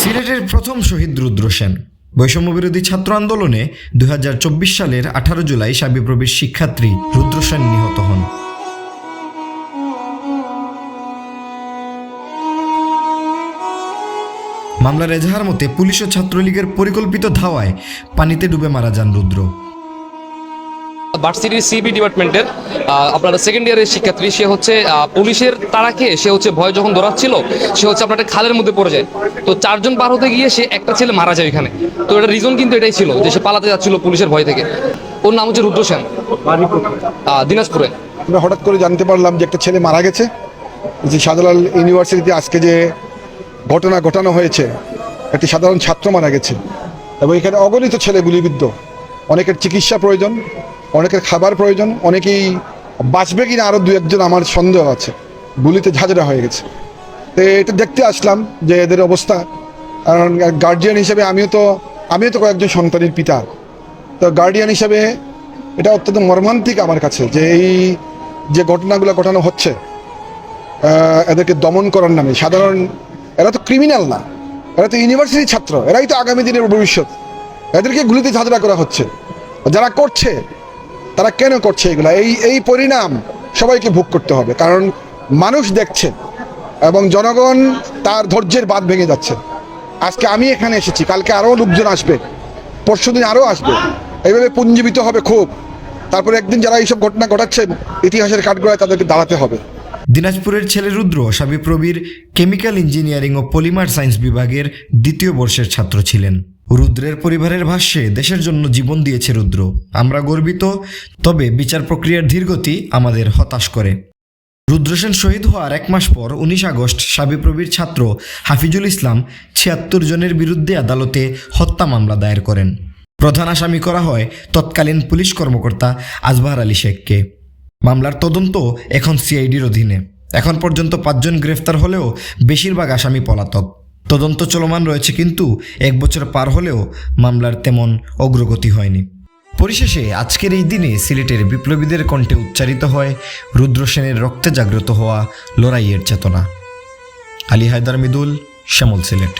সিলেটের প্রথম শহীদ রুদ্র সেন। বৈষম্যবিরোধী ছাত্র আন্দোলনে দুই হাজার চব্বিশ সালের আঠারো জুলাই সাবিপ্রবির শিক্ষার্থী রুদ্র সেন নিহত হন। মামলার এজাহার মতে পুলিশ ও ছাত্রলীগের পরিকল্পিত ধাওয়ায় পানিতে ডুবে মারা যান রুদ্র। ভার্সিটির সিবি ডিপার্টমেন্টের আপনার সেকেন্ড ইয়ারের শিক্ষার্থী সে হচ্ছে পুলিশের তারা খেয়ে সে হচ্ছে ভয় যখন দৌড়াচ্ছিল সে হচ্ছে আপনার খালের মধ্যে পড়ে যায়। তো চারজন পার হতে গিয়ে সে একটা ছেলে মারা যায় এখানে তো এটা রিজন কিন্তু এটাই ছিল যে সে পালাতে যাচ্ছিল পুলিশের ভয় থেকে। ওর নাম হচ্ছে রুদ্র সেন। দিনাজপুরে। আমরা হঠাৎ করে জানতে পারলাম যে একটা ছেলে মারা গেছে। যে শাহজালাল ইউনিভার্সিটিতে আজকে যে ঘটনা ঘটানো হয়েছে একটি সাধারণ ছাত্র মারা গেছে। এবং এখানে অগণিত ছেলে গুলিবিদ্ধ। অনেকের চিকিৎসা প্রয়োজন, অনেকের খাবার প্রয়োজন, অনেকেই বাঁচবে কিনা আরও দু একজন আমার সন্দেহ আছে। গুলিতে ঝাঁঝরা হয়ে গেছে। তো এটা দেখতে আসলাম যে এদের অবস্থা। কারণ গার্জিয়ান হিসেবে আমিও তো আমিও তো কয়েকজন সন্তানের পিতা। তো গার্ডিয়ান হিসেবে এটা অত্যন্ত মর্মান্তিক আমার কাছে যে এই যে ঘটনাগুলো ঘটানো হচ্ছে এদেরকে দমন করার নামে। সাধারণ, এরা তো ক্রিমিনাল না। এরা তো ইউনিভার্সিটির ছাত্র। এরাই তো আগামী দিনের ভবিষ্যৎ। এদেরকে গুলিতে ঝাঁঝরা করা হচ্ছে। যারা করছে, তারা কেন করছে এগুলা? এই এই পরিণাম সবাইকে ভোগ করতে হবে। কারণ মানুষ দেখছে এবং জনগণ তার ধৈর্যের বাদ ভেঙে যাচ্ছে। আজকে আমি এখানে এসেছি, কালকে আরও লোকজন আসবে, পরশু দিন আরও আসবে। এইভাবে পুঞ্জীবিত হবে খুব। তারপরে একদিন যারা এইসব ঘটনা ঘটাচ্ছেন ইতিহাসের কাঠগড়ায় তাদেরকে দাঁড়াতে হবে। দিনাজপুরের ছেলে রুদ্র, সাবিপ্রবির কেমিক্যাল ইঞ্জিনিয়ারিং ও পলিমার সায়েন্স বিভাগের দ্বিতীয় বর্ষের ছাত্র ছিলেন। রুদ্রের পরিবারের ভাষ্যে, দেশের জন্য জীবন দিয়েছে রুদ্র। আমরা গর্বিত, তবে বিচার প্রক্রিয়ার ধীরগতি আমাদের হতাশ করে। রুদ্রসেন শহীদ হওয়ার এক মাস পর, উনিশ আগস্ট, সাবিপ্রবির ছাত্র হাফিজুল ইসলাম ছিয়াত্তর জনের বিরুদ্ধে আদালতে হত্যা মামলা দায়ের করেন। প্রধান আসামি করা হয় তৎকালীন পুলিশ কর্মকর্তা আজবাহার আলী শেখকে। মামলার তদন্ত এখন সিআইডির অধীনে। এখন পর্যন্ত পাঁচজন গ্রেফতার হলেও বেশিরভাগ আসামি পলাতক। তদন্ত চলমান রয়েছে কিন্তু এক বছর পার হলেও মামলার তেমন অগ্রগতি হয়নি। পরিশেষে আজকের এই দিনে সিলেটের বিপ্লবীদের কণ্ঠে উচ্চারিত হয় রুদ্রসেনের রক্তে জাগ্রত হওয়া লড়াইয়ের চেতনা। আলী হায়দার মিদুল, শ্যামল সিলেট।